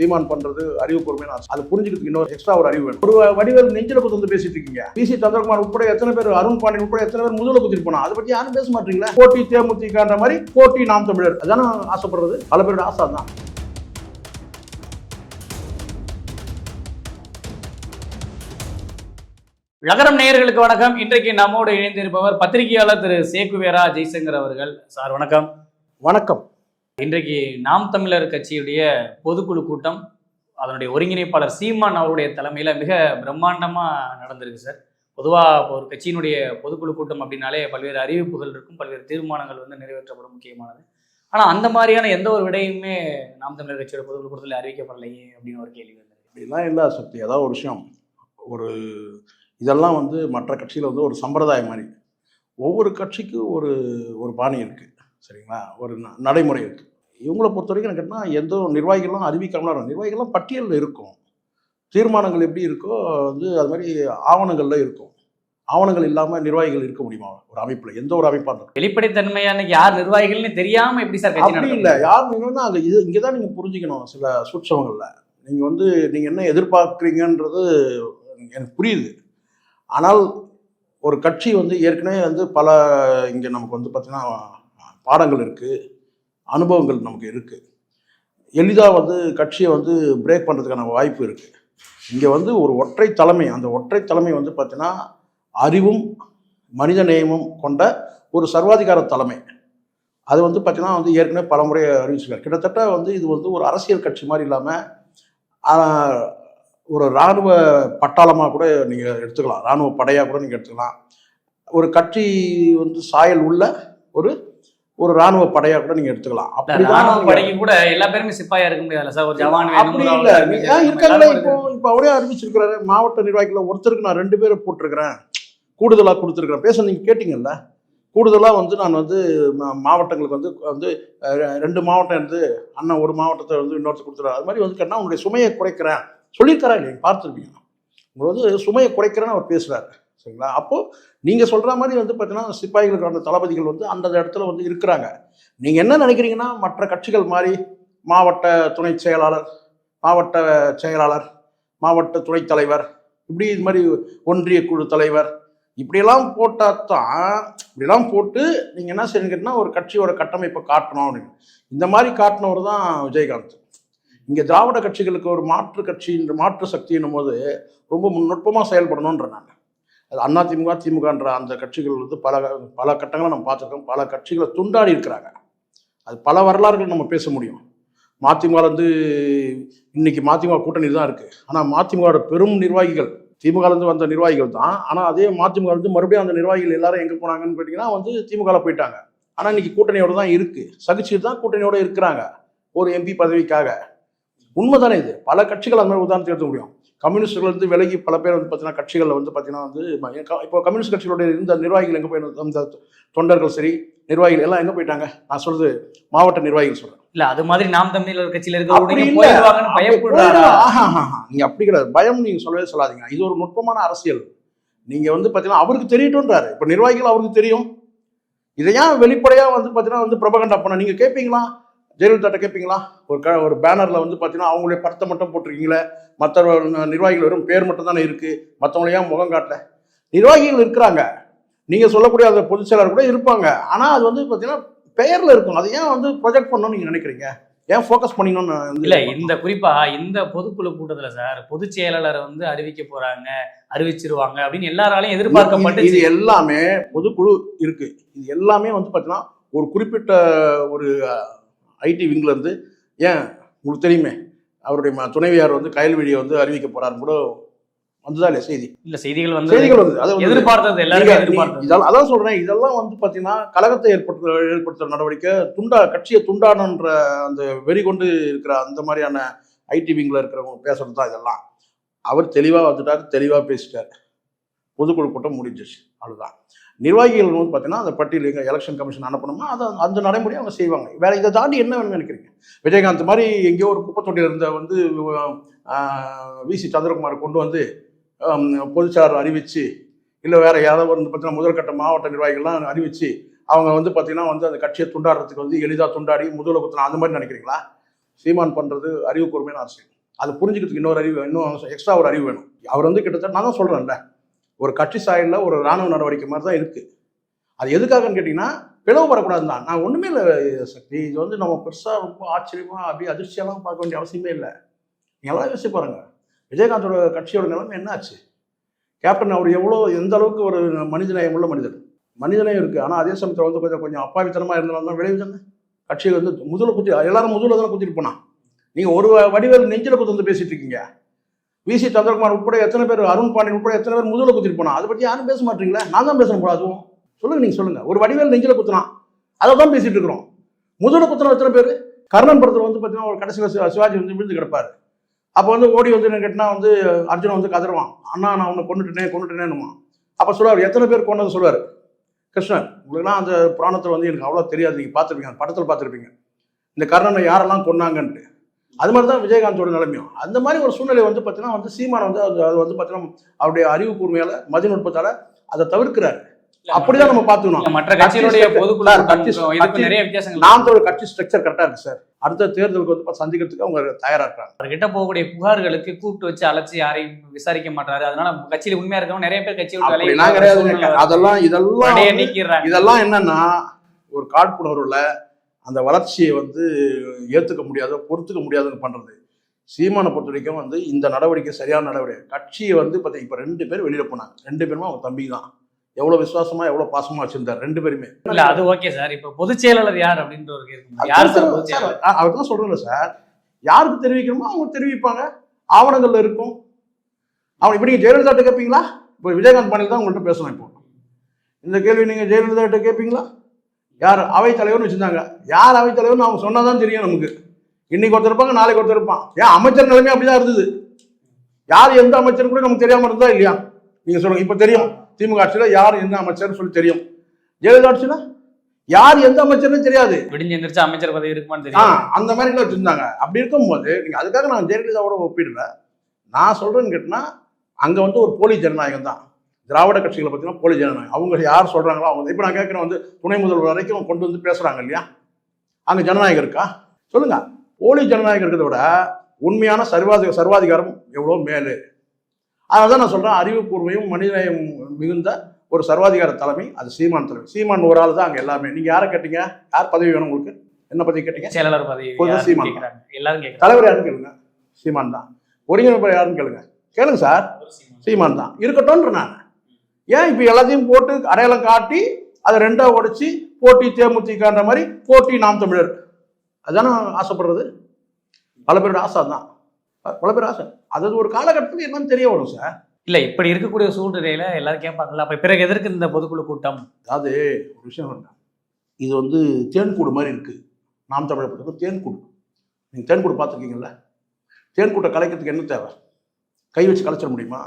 தீர்மானம் பண்றது அறிவு கூர்மையான ஆசை. அது புரிஞ்சுக்கிறதுக்கு இன்னொரு எக்ஸ்ட்ரா ஒரு அறிவு வேணும். ஒரு வடிவேல் நெஞ்சில குத்து வந்து பேசிட்டு இருக்கீங்க. பிசி சந்திரகுமார் உட்பட எத்தனை பேர் அருண் பாண்டியன் உட்பட எத்தனை பேர் முதுகுல குத்திட்டு போனா? அதை பத்தி யாரும் பேச மாட்டீங்களா? போட்டி தேமுதிகன்ற மாதிரி போட்டி நாம் தமிழர். அதான ஆசைப்படுறது? பல பேரோட ஆசை தான் நகரம் நேயர்களுக்கு வணக்கம். இன்றைக்கு நம்மோடு இணைந்திருப்பவர் பத்திரிகையாளர் திரு சேகுவேரா ஜெய்சங்கர் அவர்கள். சார் வணக்கம். வணக்கம். இன்றைக்கு நாம் தமிழர் கட்சியுடைய பொதுக்குழு கூட்டம் அதனுடைய ஒருங்கிணைப்பாளர் சீமான் அவருடைய தலைமையில் மிக பிரம்மாண்டமாக நடந்திருக்கு சார். பொதுவாக ஒரு கட்சியினுடைய பொதுக்குழு கூட்டம் அப்படின்னாலே பல்வேறு அறிவிப்புகள் இருக்கும் பல்வேறு தீர்மானங்கள் வந்து நிறைவேற்றப்படும் முக்கியமானது. ஆனால் அந்த மாதிரியான எந்த ஒரு விடையுமே நாம் தமிழர் கட்சியோட பொதுக்குழு கூட்டத்தில் அறிவிக்கப்படலையே அப்படின்னு ஒரு கேள்வி வந்தது அப்படிலாம் இல்லை சக்தி ஏதாவது ஒரு விஷயம். ஒரு இதெல்லாம் வந்து மற்ற கட்சியில் வந்து ஒரு சம்பிரதாயம் மாதிரி. ஒவ்வொரு கட்சிக்கும் ஒரு ஒரு பாணி இருக்குது சரிங்களா? ஒரு ந- நடைமுறை இருக்குது இவங்களை பொறுத்த வரைக்கும் எனக்கு கேட்டால் எந்த ஒரு நிர்வாகிகளும் அறிவிக்காமலாம் இருக்கும் நிர்வாகிகள்லாம் பட்டியலில் இருக்கும். தீர்மானங்கள் எப்படி இருக்கோ வந்து அது மாதிரி ஆவணங்களில் இருக்கும். ஆவணங்கள் இல்லாமல் நிர்வாகிகள் இருக்க முடியுமா? ஒரு அமைப்பில் எந்த ஒரு அமைப்பாக இருந்தாலும். வெளிப்படைத்தன்மையா இன்னைக்கு யார் நிர்வாகிகள்னு தெரியாம எப்படி சார் அப்படி இல்லை. யார் நீங்கன்னா அங்கே இது இங்கே தான் நீங்கள் புரிஞ்சுக்கணும் சில சூட்சமங்களில். நீங்கள் வந்து நீங்கள் என்ன எதிர்பார்க்குறீங்கன்றது எனக்கு புரியுது. ஆனால் ஒரு கட்சி வந்து ஏற்கனவே வந்து பல இங்கே நமக்கு வந்து பார்த்தீங்கன்னா பாடங்கள் இருக்குது அனுபவங்கள் நமக்கு இருக்குது எளிதாக வந்து கட்சியை வந்து பிரேக் பண்ணுறதுக்கான வாய்ப்பு இருக்குது இங்கே வந்து ஒரு ஒற்றை தலைமை அந்த ஒற்றை தலைமை வந்து பார்த்திங்கன்னா அறிவும் மனித நேயமும் கொண்ட ஒரு சர்வாதிகார தலைமை. அது வந்து பார்த்திங்கன்னா வந்து ஏற்கனவே பலமுறை அறிவிச்சிருக்காரு. கிட்டத்தட்ட வந்து இது வந்து ஒரு அரசியல் கட்சி மாதிரி இல்லாமல் ஒரு இராணுவ பட்டாளமாக கூட நீங்கள் எடுத்துக்கலாம். இராணுவ படையாக கூட நீங்கள் எடுத்துக்கலாம். ஒரு கட்சி வந்து சாயல் உள்ள ஒரு ஒரு இராணுவ படையாக கூட நீங்கள் எடுத்துக்கலாம். ராணுவ நீங்க- படைக்கு கூட எல்லா பேருமே சிப்பாயா இருக்க முடியாதுல்ல சார். ஒரு ஜவான் அப்படி இல்ல. இருக்காங்களே இப்போ இப்போ அவரே அறிவிச்சிருக்கிறாரு. மாவட்ட நிர்வாகிகள் ஒருத்தருக்கு நான் ரெண்டு பேரை போட்டிருக்கிறேன். கூடுதலா கொடுத்துருக்கிறேன். பேச நீங்க கேட்டீங்கல்ல? கூடுதலா வந்து நான் வந்து மா- மாவட்டங்களுக்கு வந்து வந்து ரெண்டு மாவட்டம் இருந்து அண்ணன் ஒரு மாவட்டத்தை வந்து இன்னொருத்தர் கொடுத்துறாரு அது மாதிரி வந்து கேட்டா உங்களுடைய சுமையை குறைக்கிறேன். சொல்லியிருக்காரா இல்லையா? பார்த்துருப்பீங்க. உங்களை வந்து சுமையை குறைக்கிறேன்னு அவர் பேசுறாரு. சரிங்களா? அப்போது நீங்கள் சொல்கிற மாதிரி வந்து பார்த்தீங்கன்னா சிப்பாய்களுக்கான தளபதிகள் வந்து அந்த இடத்துல வந்து இருக்கிறாங்க. நீங்கள் என்ன நினைக்கிறீங்கன்னா மற்ற கட்சிகள் மாதிரி மாவட்ட துணை செயலாளர் மாவட்ட செயலாளர் மாவட்ட துணைத் தலைவர் இப்படி இது மாதிரி ஒன்றிய குழு தலைவர் இப்படியெல்லாம் போட்டால் தான் இப்படிலாம் போட்டு நீங்கள் என்ன செய்யுங்கன்னா ஒரு கட்சியோட கட்டமைப்பை காட்டணும் அப்படின்னு. இந்த மாதிரி காட்டினவர் தான் விஜயகாந்த். இங்கே திராவிட கட்சிகளுக்கு ஒரு மாற்று கட்சி மாற்று சக்தின்னும் போது ரொம்ப நுட்பமாக செயல்படணுன்ற நான். அது அண்ணா திமுக திமுகன்ற அந்த கட்சிகள் வந்து பல பல கட்டங்களை நம்ம பார்த்துருக்கோம். பல கட்சிகளை துண்டாடி இருக்கிறாங்க. அது பல வரலாறுகள் நம்ம பேச முடியும். மதிமுகலேருந்து வந்து இன்னைக்கு மதிமுக கூட்டணி தான் இருக்குது ஆனால் மதிமுகவோட பெரும் நிர்வாகிகள் திமுகலேருந்து வந்த நிர்வாகிகள் தான். ஆனால் அதே மதிமுகலேருந்து மறுபடியும் அந்த நிர்வாகிகள் எல்லாரும் எங்கே போனாங்கன்னு கேட்டிங்கன்னா வந்து திமுகவில் போயிட்டாங்க. ஆனால் இன்னைக்கு கூட்டணியோட தான் இருக்குது சகிச்சுட்டு தான் கூட்டணியோட இருக்கிறாங்க. ஒரு எம்பி பதவிக்காக. உண்மைதானே இது. பல கட்சிகள் அந்த மாதிரி உதாரணத்தை எடுக்க முடியும். கம்யூனிஸ்டுகள் வந்து விலகி பல பேர் வந்து பார்த்தீங்கன்னா கட்சிகளில் வந்து பார்த்தீங்கன்னா வந்து இப்போ கம்யூனிஸ்ட் கட்சிகளுடைய இந்த நிர்வாகிகள் எங்கே போய் அந்த தொண்டர்கள் சரி நிர்வாகிகள் எல்லாம் எங்கே போயிட்டாங்க? நான் சொல்றது மாவட்ட நிர்வாகிகள் சொல்றேன். இல்ல அது மாதிரி நாம் தமிழர் கட்சியில ஆஹா. நீங்க அப்படி கிடையாது. பயம் நீங்க சொல்லவே சொல்லாதீங்க. இது ஒரு நுட்பமான அரசியல். நீங்க வந்து பாத்தீங்கன்னா அவருக்கு தெரியட்டும்ன்றாரு. இப்ப நிர்வாகிகள் அவருக்கு தெரியும். இதை ஏன் வெளிப்படையா வந்து பாத்தீங்கன்னா வந்து பிரபகண்டா பண்ண நீங்க கேட்பீங்களா ஜெயலலிதா கேட்பீங்களா ஒரு க ஒரு பேனர்ல வந்து பாத்தீங்கன்னா அவங்களுடைய படத்தை மட்டும் போட்டிருக்கீங்களே. மற்ற நிர்வாகிகள் வெறும் பேர் மட்டும் தானே இருக்கு. மற்றவங்களை ஏன் முகம் காட்டல? நிர்வாகிகள் இருக்கிறாங்க. நீங்க சொல்லக்கூடிய அந்த பொதுச் செயலாளர் கூட இருப்பாங்க. ஆனா அது வந்து பாத்தீங்கன்னா பெயர்ல இருக்கும். அதை ஏன் வந்து ப்ரொஜெக்ட் பண்ணணும்னு நீங்க நினைக்கிறீங்க? ஏன் ஃபோக்கஸ் பண்ணிக்கணும்னு இல்ல இந்த குறிப்பா இந்த பொதுக்குழு கூட்டத்துல சார் பொதுச் செயலாளரை வந்து அறிவிக்க போறாங்க அறிவிச்சிருவாங்க அப்படின்னு எல்லாராலையும் எதிர்பார்க்கப்பட்டு இது எல்லாமே பொதுக்குழு இருக்கு. இது எல்லாமே வந்து பார்த்தீங்கன்னா ஒரு குறிப்பிட்ட ஒரு ஐடி விங்ல இருந்து ஏன் உங்களுக்கு தெரியுமே? அவருடைய துணைவியார் வந்து கயல்வெளியை வந்து அறிவிக்க போறாருன்னு கூட வந்துதா இல்லையா செய்தி? இல்ல செய்திகள் வந்து செய்திகள் வந்து அது எதிர்பார்த்தது எல்லாருமே இதெல்லாம் அதான் சொல்றேன். இதெல்லாம் வந்து பாத்தீங்கன்னா கழகத்தை ஏற்படுத்த ஏற்படுத்துற நடவடிக்கை துண்டா கட்சியை துண்டாடன்ற அந்த வெறி கொண்டு இருக்கிற அந்த மாதிரியான ஐடி விங்ல இருக்கிறவங்க பேசுறது தான் இதெல்லாம். அவர் தெளிவா வந்துட்டாரு தெளிவா பேசிட்டாரு. பொதுக்குழு கூட்டம் முடிஞ்சிச்சு அவ்வளவுதான். நிர்வாகிகள் வந்து பார்த்தீங்கன்னா அந்த பட்டியல் எங்க எலெக்ஷன் கமிஷன் அனுப்பணுமா? அதை அந்த நடைமுறையை அவங்க செய்வாங்க. வேற இதை தாண்டி என்ன வேணும்னு நினைக்கிறீங்க? விஜயகாந்த் மாதிரி எங்கேயோ ஒரு குப்பத்தொட்டியில் இருந்த வந்து விசி சந்திரகுமார் கொண்டு வந்து பொதுச்சார் அறிவித்து இல்லை வேற யாராவது வந்து பார்த்தீங்கன்னா முதல்கட்ட மாவட்ட நிர்வாகிகள்லாம் அறிவித்து அவங்க வந்து பார்த்தீங்கன்னா வந்து அந்த கட்சியை துண்டாடுறதுக்கு வந்து எளிதாக துண்டாடி முதல குத்தலாம் அந்த மாதிரி நினைக்கிறீங்களா? சீமான் பண்ணுறது அறிவு கூர்மையான அரசியல். அது புரிஞ்சுக்கிறதுக்கு இன்னொரு அறிவு இன்னும் எக்ஸ்ட்ரா ஒரு அறிவு வேணும். அவர் வந்து கிட்டத்தட்ட நான் தான் சொல்கிறேன்ல ஒரு கட்சி சாயலில் ஒரு இராணுவ நடவடிக்கை மாதிரி தான் இருக்குது அது எதுக்காகன்னு கேட்டிங்கன்னா பிளவுபடக்கூடாது தான் நான் ஒன்றுமே இல்லை சக்தி. இது வந்து நம்ம பெருசாக ரொம்ப ஆச்சரியமாக அப்படியே அதிர்ச்சியெல்லாம் பார்க்க வேண்டிய அவசியமே இல்லை. நீங்கள் எல்லாம் யோசிச்சு பாருங்கள் விஜயகாந்தோட கட்சியோட நிலைமை என்னாச்சு? கேப்டன் அவர் எவ்வளோ எந்த அளவுக்கு ஒரு மனிதநேயம் உள்ள மனிதர்? மனிதநேயம் இருக்குது ஆனால் அதே சமயத்தில் வந்து கொஞ்சம் கொஞ்சம் அப்பாவித்தனமாக இருந்தாலும் தான் விளைவு தானே? கட்சியை வந்து முதல்ல குத்தி எல்லாரும் முதல்ல தானே குத்திட்டு போனான். நீங்கள் ஒரு வ- வடிவேல் நெஞ்சில் குத்து வந்து பேசிட்டு இருக்கீங்க. விசி சந்திரகுமார் உட்பட எத்தனை பேர் அருண் பாண்டியன் உட்பட எத்தனை பேர் முதல குத்திட்டு போனா? அதை பற்றி யாரும் பேச மாட்டீங்களா? நான் தான் பேசணும் போல அதுவும். சொல்லுங்க நீங்க சொல்லுங்க. ஒரு வடிவேல் நெஞ்சில குத்துனான் அதை தான் பேசிட்டு இருக்கிறோம். முதல குத்துனா எத்தனை பேர்? கர்ணன் படத்தில் வந்து பார்த்தீங்கன்னா ஒரு கடைசியில் சிவாஜி வந்து விழுந்து கிடப்பாரு. அப்போ வந்து ஓடி வந்து என்ன கேட்டினா வந்து அர்ஜுனன் வந்து கதறுவான். அண்ணா நான் உன்னை கொண்டுட்டேனே கொண்டுட்டேனேன்னுவான் அப்போ சொல்லுவார் எத்தனை பேர் கொண்டது சொல்லுவார். கிருஷ்ணன் உங்களுக்குலாம் அந்த புராணத்தில் வந்து எனக்கு அவ்வளோ தெரியாது. நீங்கள் பார்த்துருப்பீங்க அந்த படத்தில் பார்த்துருப்பீங்க. இந்த கர்ணனை யாரெல்லாம் கொன்னாங்கன்ட்டு. அது மாதிரி தான் விஜயகாந்தோட நிலைமையும். அந்த மாதிரி ஒரு சூழ்நிலை வந்து பார்த்தீங்கன்னா வந்து சீமான் வந்து அது வந்து பார்த்தீங்கன்னா அவருடைய அறிவு கூர்மையால மதிநுட்பத்தால அதை தவிர்க்கிறாரு. அப்படிதான் நம்ம பார்த்துக்கணும். மற்ற கட்சியினுடைய கட்சி பொதுக்குழு கட்சி- நிறைய வித்தியாசங்கள் நாம் தமிழ் கட்சி ஸ்ட்ரக்சர் கரெக்டா இருக்கு சார். அடுத்த தேர்தலுக்கு வந்து சந்திக்கிறதுக்கு அவங்க தயாரா இருக்காங்க. அவர்கிட்ட போகக்கூடிய புகார்களுக்கு கூப்பிட்டு வச்சு அழைச்சி யாரையும் விசாரிக்க மாட்டாரு. அதனால கட்சியில உண்மையா இருக்கவங்க நிறைய பேர் கட்சி வருது. அதெல்லாம் இதெல்லாம் இதெல்லாம் என்னன்னா ஒரு காழ்ப்புணர்வுல அந்த வளர்ச்சியை வந்து ஏத்துக்க முடியாத பொறுத்துக்க முடியாதுன்னு பண்றது. சீமானை பொறுத்த வரைக்கும் வந்து இந்த நடவடிக்கை சரியான நடவடிக்கை. கட்சியை வந்து பார்த்தீங்க இப்போ ரெண்டு பேர் வெளியில போனாங்க. ரெண்டு பேருமே அவங்க தம்பி தான் எவ்வளவு விசுவாசமா எவ்வளவு பாசமா வச்சிருந்தார் ரெண்டு பேருமே. இல்ல அது ஓகே சார் இப்ப பொதுச் செயலாளர் யார் அப்படின்ற ஒரு கேள்வி. யார் சார் அவர் தான் சொல்றேன்ல சார் யாருக்கு தெரிவிக்கணுமோ அவங்க தெரிவிப்பாங்க. ஆவணங்கள்ல இருக்கும். அவன் இப்படி நீங்க ஜெயலலிதா கேட்பீங்களா இப்போ விஜயகாந்த் பாண்டியல் தான் உங்கள்கிட்ட பேசணும் இப்போ. இந்த கேள்வி நீங்க ஜெயலலிதா கிட்ட கேட்பீங்களா யார் அவைத் தலைவர்னு வச்சிருந்தாங்க. யார் அவைத் தலைவர்னு அவங்க சொன்னாதான் தெரியும் நமக்கு. இன்னைக்கு ஒருத்தர் இருப்பாங்க நாளைக்கு ஒருத்தர் இருப்பான். ஏன் அமைச்சர் நிலைமை அப்படிதான் இருந்தது. யார் எந்த அமைச்சர் கூட நமக்கு தெரியாம இருந்தா இல்லையா? நீங்க சொல்லுங்க இப்ப தெரியும். திமுக ஆட்சியில யார் எந்த அமைச்சர்னு சொல்லி தெரியும். ஜெயலலிதா ஆட்சியில யார் எந்த அமைச்சர்னு தெரியாது. விடிஞ்சு எந்திரிச்சு அமைச்சர் பதவி இருக்குமான்னு தெரியும். அந்த மாதிரி வச்சிருந்தாங்க. அப்படி இருக்கும்போது நீங்க அதுக்காக நான் ஜெயலலிதாவோட ஒப்பிடல. நான் சொல்றேன்னு கேட்டினா அங்க வந்து ஒரு போலி ஜனநாயகம் தான் திராவிட கட்சிகளை பார்த்தீங்கன்னா போலி ஜனநாயகம். அவங்க யார் சொல்றாங்களோ அவங்க இப்போ நான் கேட்குறேன் வந்து துணை முதல்வர் வரைக்கும் கொண்டு வந்து பேசுறாங்க இல்லையா? அங்க ஜனநாயகம் இருக்கா? சொல்லுங்க. போலி ஜனநாயகம் இருக்கிறத விட உண்மையான சர்வாதி சர்வாதிகாரம் எவ்வளோ மேலு? அதனால தான் நான் சொல்றேன் அறிவு கூர்மையும் மனிதநேயம் மிகுந்த ஒரு சர்வாதிகார தலைமை அது சீமான் தலைமை. சீமான் ஒரு ஆள் தான் அங்க எல்லாமே. நீங்க யாரை கேட்டீங்க? யார் பதவி வேணும் உங்களுக்கு? என்ன பதவி கேட்டீங்க? செயலாளர் பதவி சீமான். எல்லாரும் தலைவர் யாருன்னு கேளுங்க. சீமான் தான். ஒருங்கிணைப்பாளர் யாருன்னு கேளுங்க. கேளுங்க சார். சீமான் தான். இருக்கட்டும்ன்ற நான். ஏன் இப்போ எல்லாத்தையும் போட்டு அடையாளம் காட்டி அதை ரெண்டா உடைச்சு போட்டி தேமுதிகன்ற மாதிரி போட்டி நாம் தமிழர். அதுதானே ஆசைப்படுறது? பல பேரோட ஆசை தான் பல பேர் ஆசை. அது ஒரு காலகட்டத்தில் என்னன்னு தெரிய வரும் சார். இல்ல இப்படி இருக்கக்கூடிய சூழ்நிலையில எல்லாரும் கேட்பாங்கல்ல அப்ப பிறகு எதற்கு இந்த பொதுக்குழு கூட்டம்? அதாவது ஒரு விஷயம் வேண்டாம். இது வந்து தேன்கூடு மாதிரி இருக்கு. நாம் தமிழர் பொறுத்தவரைக்கும் தேன்கூடு. நீங்கள் தேன்கூடு பார்த்துருக்கீங்கல்ல? தேன்கூட்டை கலைக்கிறதுக்கு என்ன தேவை? கை வச்சு கலைச்சிட முடியுமா?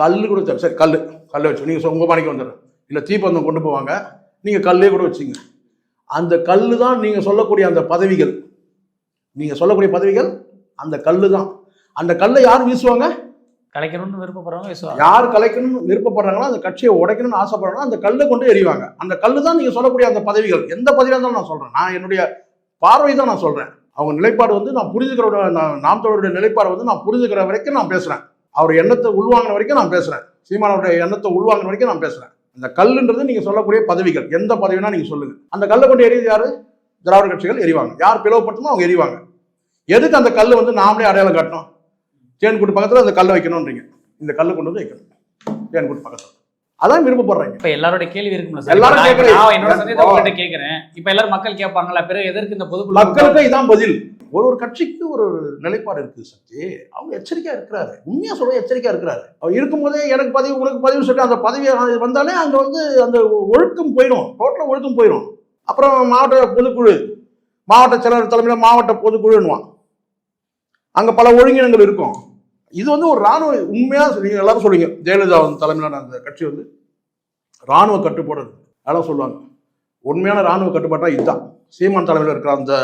கல் கூட தேவை சரி கல் கல்லை வச்சு நீங்கள் உங்கள் மணிக்கு வந்துடுறேன். இல்லை தீப்பந்தம் கொண்டு போவாங்க. நீங்கள் கல்லே கூட வச்சுங்க அந்த கல் தான் நீங்கள் சொல்லக்கூடிய அந்த பதவிகள். நீங்கள் சொல்லக்கூடிய பதவிகள் அந்த கல் தான். அந்த கல்லை யார் வீசுவாங்க? கலைக்கணும்னு விருப்பப்படுறவங்க விசுவாங்க. யார் கலைக்கணும்னு விருப்பப்படுறாங்களோ அந்த கட்சியை உடைக்கணும்னு ஆசைப்படுறாங்களோ அந்த கல்லை கொண்டு எறிவாங்க. அந்த கல்லு தான் நீங்க சொல்லக்கூடிய அந்த பதவிகள். எந்த பதவியாக இருந்தாலும் நான் சொல்றேன். நான் என்னுடைய பார்வை தான் நான் சொல்றேன். அவங்க நிலைப்பாடு வந்து நான் புரிஞ்சுக்கிறோட நான் நாம் தமிழருடைய நிலைப்பாடு வந்து நான் புரிஞ்சுக்கிற வரைக்கும் நான் பேசுறேன். அவர் எண்ணத்தை உள்வாங்கின வரைக்கும் நான் பேசுறேன். சீமானவருடைய எண்ணத்தை உள்வாங்கின வரைக்கும் நான் பேசுறேன். அந்த கல்லுன்றது நீங்க சொல்லக்கூடிய பதவிகள். எந்த பதவினா நீங்க சொல்லுங்க. அந்த கல்லை கொண்டு எரியுது யாரு? திராவிட கட்சிகள் எரிவாங்க யார் பிளவுபட்டுமோ அவங்க எரிவாங்க எதுக்கு அந்த கல் வந்து நாமளே அடையாளம் காட்டணும்? தேன்கூட்டு பக்கத்துல அந்த கல்லை வைக்கணும்ன்றீங்க. இந்த கல்லை கொண்டு வந்து வைக்கணும். தேன்கூட்டு பக்கத்துல. அதான் விருப்பப்படுறாங்க. இப்ப எல்லாரோட கேள்வி இருக்கும்ல எல்லாரும். நான் என்னோட சந்தேகத்தை கேக்குறேன். இப்ப எல்லாரும் மக்கள் கேட்பாங்கல்ல பிறகு எதற்கு இந்த கூட்டம்? மக்களுக்கு இதான் பதில். ஒரு ஒரு கட்சிக்கு ஒரு நிலைப்பாடு இருக்குது சக்தி. அவங்க எச்சரிக்கையாக இருக்கிறாரு. உண்மையாக சொல்ல எச்சரிக்கையாக இருக்கிறாரு. அவர் இருக்கும்போதே எனக்கு பதவி உங்களுக்கு பதவி சொல்லி அந்த பதவி வந்தாலே அங்கே வந்து அந்த ஒழுக்கம் போயிடும். டோட்டலாக ஒழுக்கம் போயிடும். அப்புறம் மாவட்ட பொதுக்குழு மாவட்ட செயலாளர் தலைமையில் மாவட்ட பொதுக்குழுன்னுவான். அங்கே பல ஒழுங்கினங்கள் இருக்கும். இது வந்து ஒரு ராணுவ உண்மையாக நீங்க எல்லாரும் சொல்லுவீங்க ஜெயலலிதா வந்து தலைமையிலான அந்த கட்சி வந்து ராணுவ கட்டுப்பாடு அதெல்லாம் சொல்லுவாங்க. உண்மையான ராணுவ கட்டுப்பாட்டாக இதுதான். சீமான் தலைமையில் இருக்கிற அந்த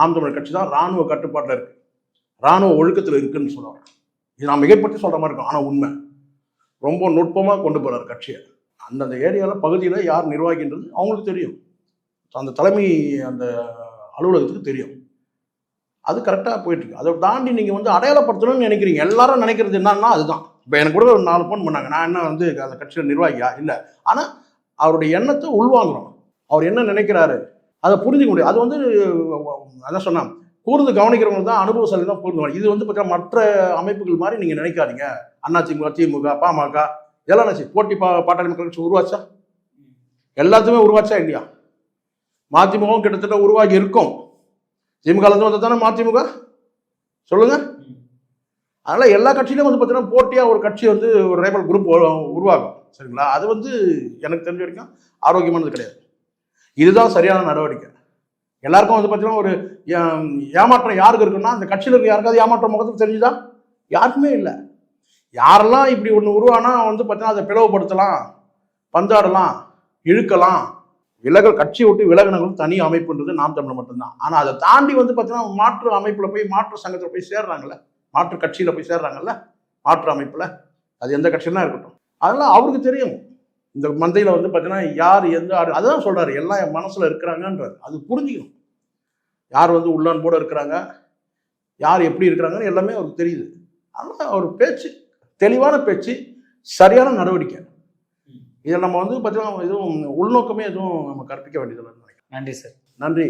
நாம் தமிழர் கட்சி தான் ராணுவ கட்டுப்பாட்டில் இருக்கு. ராணுவ ஒழுக்கத்தில் இருக்குன்னு சொல்லுவாங்க. இது நான் மிகைப்பற்றி சொல்ற மாதிரி இருக்கும். ஆனால் உண்மை. ரொம்ப நுட்பமாக கொண்டு போகிறார் கட்சியை. அந்தந்த ஏரியாவில் பகுதியில் யார் நிர்வாகின்றது அவங்களுக்கு தெரியும். அந்த தலைமை அந்த அலுவலகத்துக்கு தெரியும். அது கரெக்டாக போயிட்டு இருக்கு. அதை தாண்டி நீங்கள் வந்து அடையாளப்படுத்தணும்னு நினைக்கிறீங்க. எல்லாரும் நினைக்கிறது என்னன்னா அதுதான். இப்போ எனக்கு கூட ஒரு நாலு ஃபோன் பண்ணாங்க. நான் என்ன வந்து அந்த கட்சியில் நிர்வாகியா? இல்லை. ஆனால் அவருடைய எண்ணத்தை உள்வாங்குறோம் அவர் என்ன நினைக்கிறாரு? அதை புரிஞ்சுக்க முடியும். அது வந்து அதான் சொன்னான். கூர்ந்து கவனிக்கிறவங்க தான் அனுபவசாலி தான் கூர்ந்து இது வந்து பார்த்தீங்கன்னா மற்ற அமைப்புகள் மாதிரி நீங்கள் நினைக்காதீங்க. அண்ணா திமுக பாமக இதெல்லாம் நினச்சி. போட்டி பா பாட்டாளி மக்கள் கட்சி உருவாச்சா? எல்லாத்தையுமே உருவாச்சா இல்லையா? மதிமுகவும் கிட்டத்தட்ட உருவாகி இருக்கும். திமுகலேருந்து வந்தது தானே மதிமுக? சொல்லுங்க. அதனால் எல்லா கட்சியிலும் வந்து பார்த்தீங்கன்னா போட்டியாக ஒரு கட்சி வந்து ஒரு ரேபல் குரூப் உருவாகும். சரிங்களா? அது வந்து எனக்கு தெரிஞ்ச வரைக்கும் ஆரோக்கியமானது கிடையாது. இதுதான் சரியான நடவடிக்கை. எல்லாருக்கும் வந்து பார்த்தீங்கன்னா ஒரு ஏமாற்றம் யாருக்கு இருக்குன்னா அந்த கட்சியில் இருக்க யாருக்காவது ஏமாற்றம் முகத்துக்கு தெரிஞ்சுதா? யாருக்குமே இல்லை. யாரெல்லாம் இப்படி ஒன்று உருவானா வந்து பார்த்தீங்கன்னா அதை பிளவுபடுத்தலாம் பந்தாடலாம் இழுக்கலாம். விலகல் கட்சி விட்டு விலகினங்களும் தனி அமைப்புன்றது நாம் தமிழ் மட்டும்தான். ஆனால் அதை தாண்டி வந்து பார்த்தீங்கன்னா மாற்று அமைப்பில் போய் மாற்று சங்கத்தில் போய் சேர்றாங்கல்ல? மாற்று கட்சியில் போய் சேர்றாங்கல்ல? மாற்று அமைப்பில்? அது எந்த கட்சியெல்லாம் இருக்கட்டும். அதெல்லாம் அவருக்கு தெரியும். இந்த மந்தையில் வந்து பார்த்தீங்கன்னா யார் எந்த ஆடு அதுதான் சொல்கிறாரு எல்லாம் என் மனசில் இருக்கிறாங்கன்றார். அது புரிஞ்சுக்கணும். யார் வந்து உள்ளன்போடு இருக்கிறாங்க யார் எப்படி இருக்கிறாங்கன்னு எல்லாமே அவருக்கு தெரியுது. அதனால் அவர் பேச்சு தெளிவான பேச்சு சரியான நடவடிக்கை. இதை நம்ம வந்து பார்த்தீங்கன்னா எதுவும் உள்நோக்கமே எதுவும் நம்ம கற்பிக்க வேண்டியதில்லைன்னு நினைக்கிறேன். நன்றி சார். நன்றி.